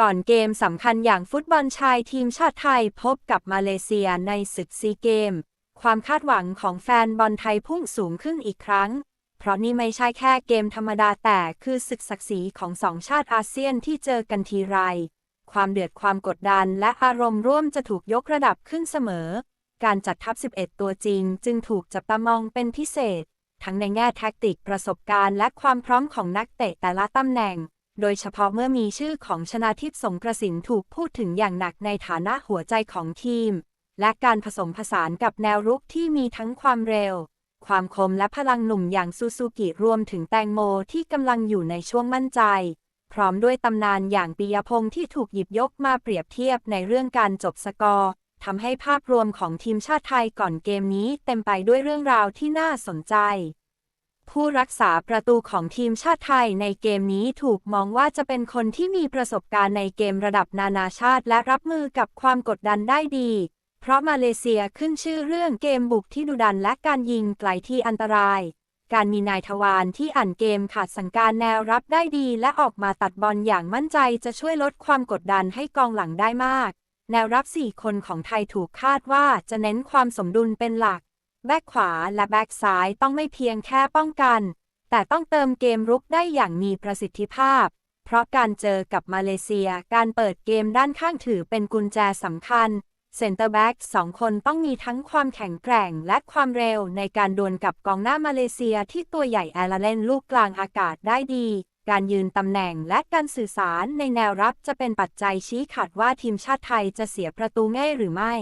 ก่อนเกมสำคัญอย่างฟุตบอลชายทีมชาติไทยพบกับมาเลเซียในศึกซีเกม ความคาดหวังของแฟนบอลไทยพุ่งสูงขึ้นอีกครั้ง เพราะนี่ไม่ใช่แค่เกมธรรมดาแต่คือศึกศักดิ์ศรีของสองชาติอาเซียนที่เจอกันทีไร ความเดือดความกดดันและอารมณ์ร่วมจะถูกยกระดับขึ้นเสมอ การจัดทัพ 11 ตัวจริง จึงถูกจับตามองเป็นพิเศษ ทั้งในแง่แท็กติกประสบการณ์ และความพร้อมของนักเตะแต่ละตำแหน่ง โดยเฉพาะเมื่อมีชื่อของชนาทิพย์สงกระสินถูกพูดถึงอย่างหนักในฐานะหัวใจของทีม และการผสมผสานกับแนวรุกที่มีทั้งความเร็ว ความคมและพลังหนุ่มอย่างซูซูกิรวมถึงแตงโมที่กำลังอยู่ในช่วงมั่นใจ พร้อมด้วยตำนานอย่างปิยพงษ์ที่ถูกหยิบยกมาเปรียบเทียบในเรื่องการจบสกอร์ทำให้ภาพรวมของทีมชาติไทยก่อนเกมนี้เต็มไปด้วยเรื่องราวที่น่าสนใจ ผู้รักษาประตูของทีมชาติไทยในเกมนี้ถูกมองว่าจะเป็นคนที่มีประสบการณ์ในเกมระดับนานาชาติและรับมือกับความกดดันได้ดี เพราะมาเลเซียขึ้นชื่อเรื่องเกมบุกที่ดุดันและการยิงไกลที่อันตราย การมีนายทวารที่อ่านเกมขาดสังการแนวรับได้ดี และออกมาตัดบอลอย่างมั่นใจจะช่วยลดความกดดันให้กองหลังได้มาก แนวรับ 4 คนของไทยถูกคาดว่าจะเน้นความสมดุลเป็นหลัก แบ็กขวาและแบ็กซ้ายต้องไม่เพียงแค่ป้องกัน แต่ต้องเติมเกมรุกได้อย่างมีประสิทธิภาพ เพราะการเจอกับมาเลเซียการเปิดเกมด้านข้างถือเป็นกุญแจสำคัญเซนเตอร์แบ็กสองคนต้องมีทั้งความแข็งแกร่งและความเร็วในการดวลกับกองหน้ามาเลเซียที่ตัวใหญ่แอลเลนลูกกลางอากาศได้ดี การยืนตำแหน่งและการสื่อสารในแนวรับจะเป็นปัจจัยชี้ขาดว่าทีมชาติไทยจะเสียประตูง่ายหรือไม่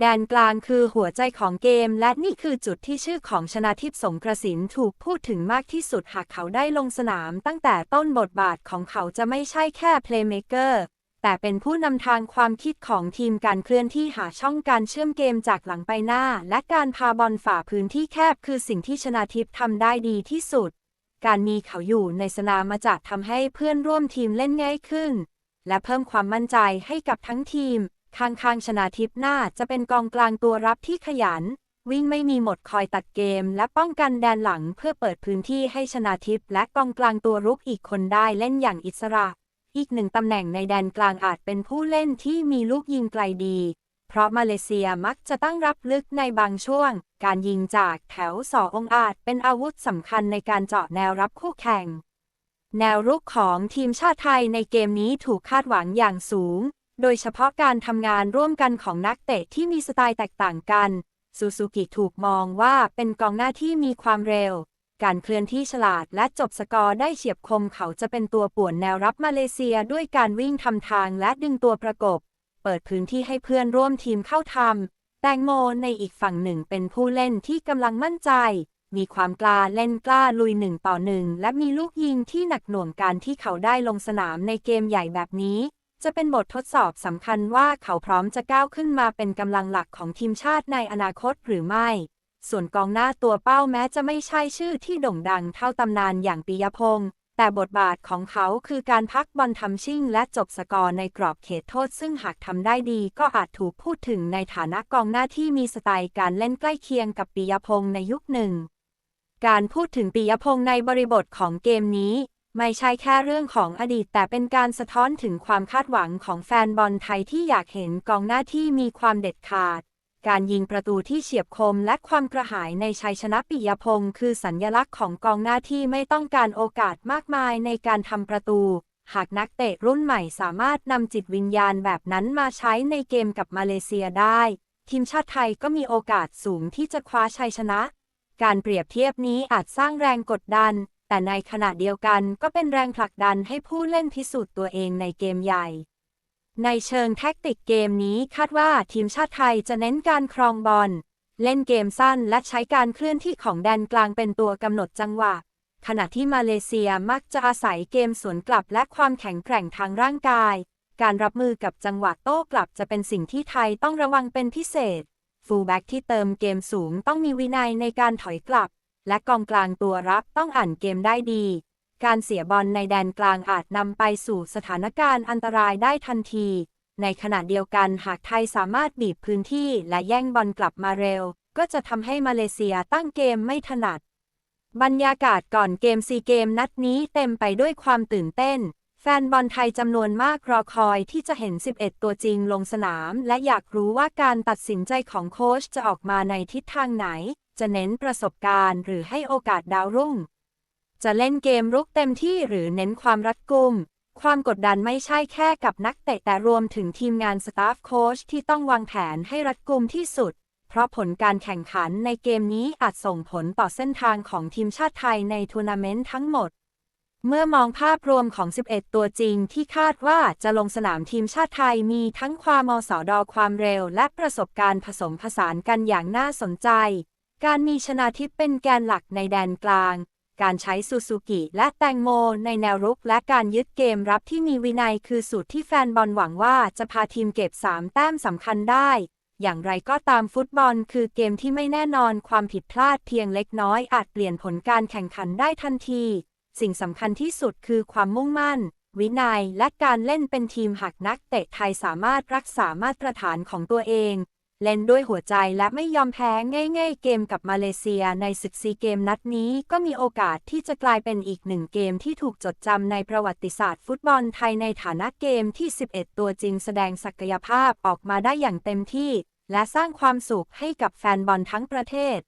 แดนกลางคือหัวใจของเกม และนี่คือจุดที่ชื่อของชนาทิพย์สงกระสินถูกพูดถึงมากที่สุดหากเขาได้ลงสนามตั้งแต่ต้นบทบาทของเขาจะไม่ใช่แค่เพลย์เมเกอร์แต่เป็นผู้นำทางความคิดของทีมการเคลื่อนที่หาช่องการเชื่อมเกมจากหลังไปหน้า และการพาบอลฝ่าพื้นที่แคบคือสิ่งที่ชนาทิพย์ทำได้ดีที่สุด การมีเขาอยู่ในสนามมาจากทำให้เพื่อนร่วมทีมเล่นง่ายขึ้น และเพิ่มความมั่นใจให้กับทั้งทีม ข้างๆชนาทิพน่าจะเป็นกองกลางตัวรับที่ขยัน วิ่งไม่มีหมดคอยตัดเกม และป้องกันแดนหลังเพื่อเปิดพื้นที่ให้ชนาทิพและกองกลางตัวรุกอีกคนได้เล่นอย่างอิสระ อีกหนึ่งตำแหน่งในแดนกลางอาจเป็นผู้เล่นที่มีลูกยิงไกลดี เพราะมาเลเซียมักจะตั้งรับลึกในบางช่วง การยิงจากแถวสององอาจเป็นอาวุธสำคัญในการเจาะแนวรับคู่แข่งแนวรุกของทีมชาติไทยในเกมนี้ถูกคาดหวังอย่างสูง โดยเฉพาะการทำงานร่วมกันของนักเตะที่มีสไตล์แตกต่างกัน ซูซูกิถูกมองว่าเป็นกองหน้าที่มีความเร็ว การเคลื่อนที่ฉลาดและจบสกอร์ได้เฉียบคมเขาจะเป็นตัวป่วนแนวรับมาเลเซียด้วยการวิ่งทำทางและดึงตัวประกบ เปิดพื้นที่ให้เพื่อนร่วมทีมเข้าทำแตงโมในอีกฝั่งหนึ่งเป็นผู้เล่นที่กำลังมั่นใจ มีความกล้าเล่นกล้าลุยหนึ่งต่อหนึ่งและมีลูกยิงที่หนักหน่วงการที่เขาได้ลงสนามในเกมใหญ่แบบนี้ จะเป็นบททดสอบสำคัญว่าเขาพร้อมจะก้าวขึ้นมาเป็นกำลังหลักของทีมชาติในอนาคตหรือไม่ ส่วนกองหน้าตัวเป้าแม้จะไม่ใช่ชื่อที่โด่งดังเท่าตำนานอย่างปิยพงษ์แต่บทบาทของเขาคือการพักบอลทำชิ่งและจบสกอร์ในกรอบเขตโทษ ซึ่งหากทำได้ดีก็อาจถูกพูดถึงในฐานะกองหน้าที่มีสไตล์การเล่นใกล้เคียงกับปิยพงษ์ในยุคหนึ่ง การพูดถึงปิยพงษ์ในบริบทของเกมนี้ ไม่ใช่แค่เรื่องของอดีต แต่เป็นการสะท้อนถึงความคาดหวังของแฟนบอลไทยที่อยากเห็นกองหน้าที่มีความเด็ดขาด การยิงประตูที่เฉียบคมและความกระหายในชัยชนะปิยพงษ์คือสัญญลักษณ์ของกองหน้าที่ไม่ต้องการโอกาสมากมายในการทำประตู หากนักเตะรุ่นใหม่สามารถนำจิตวิญญาณแบบนั้นมาใช้ในเกมกับมาเลเซียได้ ทีมชาติไทยก็มีโอกาสสูงที่จะคว้าชัยชนะ การเปรียบเทียบนี้อาจสร้างแรงกดดัน แต่ในขณะเดียวกันก็เป็นแรงผลักดันให้ผู้เล่นพิสูจน์ตัวเองในเกมใหญ่ ในเชิงแท็กติกเกมนี้คาดว่าทีมชาติไทยจะเน้นการครองบอล เล่นเกมสั้นและใช้การเคลื่อนที่ของแดนกลางเป็นตัวกำหนดจังหวะ ขณะที่มาเลเซียมักจะอาศัยเกมสวนกลับและความแข็งแกร่งทางร่างกาย การรับมือกับจังหวะโต้กลับจะเป็นสิ่งที่ไทยต้องระวังเป็นพิเศษ ฟูลแบ็กที่เติมเกมสูงต้องมีวินัยในการถอยกลับ และกองกลางตัวรับต้องอ่านเกมได้ดี การเสียบอลในแดนกลางอาจนำไปสู่สถานการณ์อันตรายได้ทันที ในขณะเดียวกันหากไทยสามารถบีบพื้นที่และแย่งบอลกลับมาเร็ว ก็จะทำให้มาเลเซียตั้งเกมไม่ถนัด บรรยากาศก่อนเกมซีเกมนัดนี้เต็มไปด้วยความตื่นเต้นแฟฟนบอลไทยจำนวนมากรอคอยที่จะเห็น 11 ตัวจริงลงสนาม และอยากรู้ว่าการตัดสินใจของโค้ชจะออกมาในทิศทางไหน จะเน้นประสบการณ์ หรือให้โอกาสดาวรุ่ง จะเล่นเกมรุกเต็มที่หรือเน้นความรัดกุม ความกดดันไม่ใช่แค่กับนักเตะแต่รวมถึงทีมงานสตาฟโค้ชที่ต้องวางแผนให้รัดกุมที่สุด เพราะผลการแข่งขันในเกมนี้อาจส่งผลต่อเส้นทางของทีมชาติไทยในทัวร์นาเมนต์ทั้งหมดเมื่อมองภาพรวมของ 11 ตัวจริงที่คาดว่าจะลงสนามทีมชาติไทยมีทั้งความมอสอดอความเร็วและประสบการณ์ผสมผสานกันอย่างน่าสนใจ การมีชนาทิพเป็นแกนหลักในแดนกลาง การใช้ซูซูกิและแตงโมในแนวรุกและการยึดเกมรับที่มีวินัยคือสูตรที่แฟนบอลหวังว่าจะพาทีมเก็บ 3 แต้มสำคัญได้ อย่างไรก็ตามฟุตบอลคือเกมที่ไม่แน่นอนความผิดพลาดเพียงเล็กน้อยอาจเปลี่ยนผลการแข่งขันได้ทันที สิ่งสำคัญที่สุดคือความมุ่งมั่น วินัยและการเล่นเป็นทีมหากนักเตะไทยสามารถรักษามาตรฐานของตัวเอง เล่นด้วยหัวใจและไม่ยอมแพ้ง่าย ๆ เกมกับมาเลเซียในศึกซีเกมนัดนี้ก็มีโอกาสที่จะกลายเป็นอีกหนึ่งเกมที่ถูกจดจำในประวัติศาสตร์ฟุตบอลไทยในฐานะเกมที่ 11 ตัวจริงแสดงศักยภาพออกมาได้อย่างเต็มที่ และสร้างความสุขให้กับแฟนบอลทั้งประเทศ